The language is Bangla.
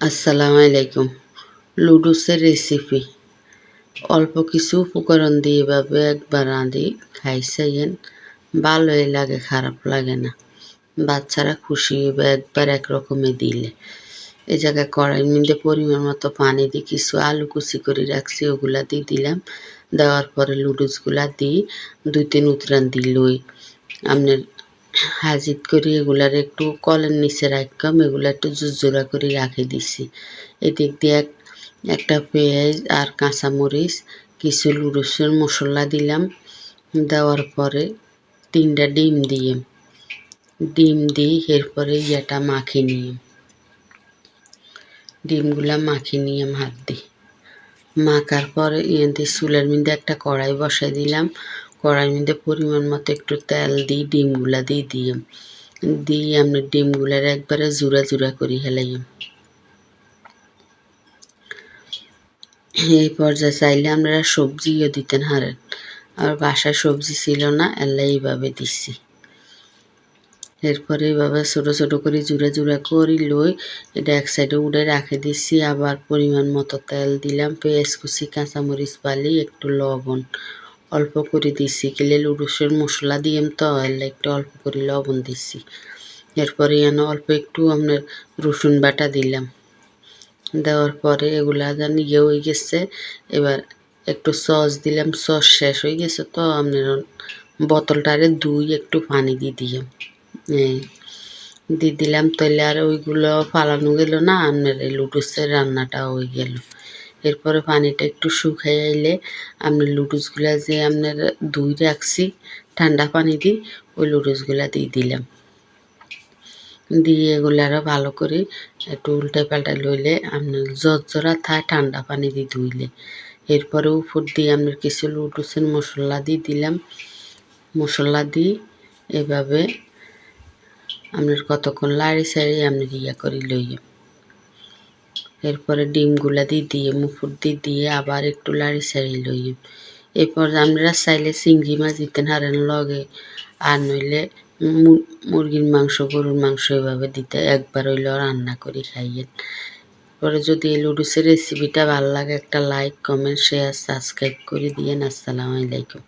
আসসালামু আলাইকুম। লুডুসের রেসিপি অল্প কিছু উপকরণ দিয়ে এভাবে একবার রাঁধি খাইছেন, ভালোই লাগে, খারাপ লাগে না। বাচ্চারা খুশি হবে একবার একরকমে দিলে। এ জায়গায় কড়াইয়ের মধ্যে পরিমাণ মতো পানি দিয়ে কিছু আলু কুচি করে রাখছি, ওগুলা দিয়ে দিলাম। দেওয়ার পরে লুডুসগুলা দিই দুই তিন উতরান দিলই। আপনার হাজিত করি, এগুলার একটু কলের নিচে রাখলাম এগুলো একটু জুজুরা করে রাখে দিছি। এদিক দিয়ে একটা পেঁয়াজ আর কাঁচামরিচ, কিছু লুডুসের মশলা দিলাম। দেওয়ার পরে তিনটা ডিম দিয়ে, ডিম দিই এরপরে ইয়েটা মাখি নিয়ে, ডিমগুলা মাখি নিয়ে হাত দিই মাখার পরে ইয়ে চুলের মধ্যে একটা কড়াই বসাই দিলাম। কড়াইয়ের মধ্যে পরিমাণ মতো একটু তেল দিই, ডিমগুলা দিয়ে দিয়ে দিয়ে আমি ডিমগুলার একবারে জুড়া জুড়া করি হেলাইম এই পর্যায়ে চাইলে আমরা সবজিও দিতেন হারেন আর বাসায় সবজি ছিল না এলাই এইভাবে দিচ্ছি এরপরে এইভাবে ছোটো ছোটো করে জুড়া জুড়া করি লই এটা এক সাইডে উড়ে রাখে দিচ্ছি আবার পরিমাণ মতো তেল দিলাম, পেঁয়াজ কুচি, কাঁচামরিচ বালি, একটু লবণ। অল্প করে দিছি। কেলে লুডুসের মশলা দিয়েম তো একটু অল্প করে লবণ দিছি। এরপরে এনে অল্প একটু আপনার রসুন বাটা দিলাম। দেওয়ার পরে এগুলা যেন ইয়ে হয়ে গেছে। এবার একটু সস দিলাম, সস শেষ হয়ে গেছে তো আপনার বোতলটারে দুই একটু পানি দিয়ে দিলাম। এই দিয়ে দিলাম তাহলে আর ওইগুলো ফালানো গেল না, আপনার এই লুডুসের রান্নাটা হয়ে গেল। এরপরে পানিটা একটু শুকাই আইলে আপনার লুডুসগুলা যে আপনার দুই রাখছি, ঠান্ডা পানি দিই, ওই লুডুসগুলা দিয়ে দিলাম। দিয়ে এগুলো আরও ভালো করে একটু উল্টে পাল্টে লইলে আপনার জরা থায় ঠান্ডা পানি দিয়ে ধুইলে। এরপরে উপর দিয়ে আপনার কিছু লুডুসের মশলা দিয়ে দিলাম। মশলা দিই এভাবে আপনার কতক্ষণ লাড়ি সাড়ি আপনার ইয়া করে লইয়ে এরপরে ডিমগুলা দিয়ে দিয়ে, মুফুর দিয়ে দিয়ে আবার একটু লাড়ি সাড়ি লইয়ে এরপর আমরা চাইলে চিংড়ি মাছ দিতেন হারেন লগে, আর নইলে মুরগির মাংস, গরুর মাংস এভাবে দিতে একবার হইলেও রান্না করে খাইয়েন। পরে যদি এই লুডুসের রেসিপিটা ভালো লাগে একটা লাইক কমেন্ট শেয়ার সাবস্ক্রাইব করে দিয়েন। আসসালামু আলাইকুম।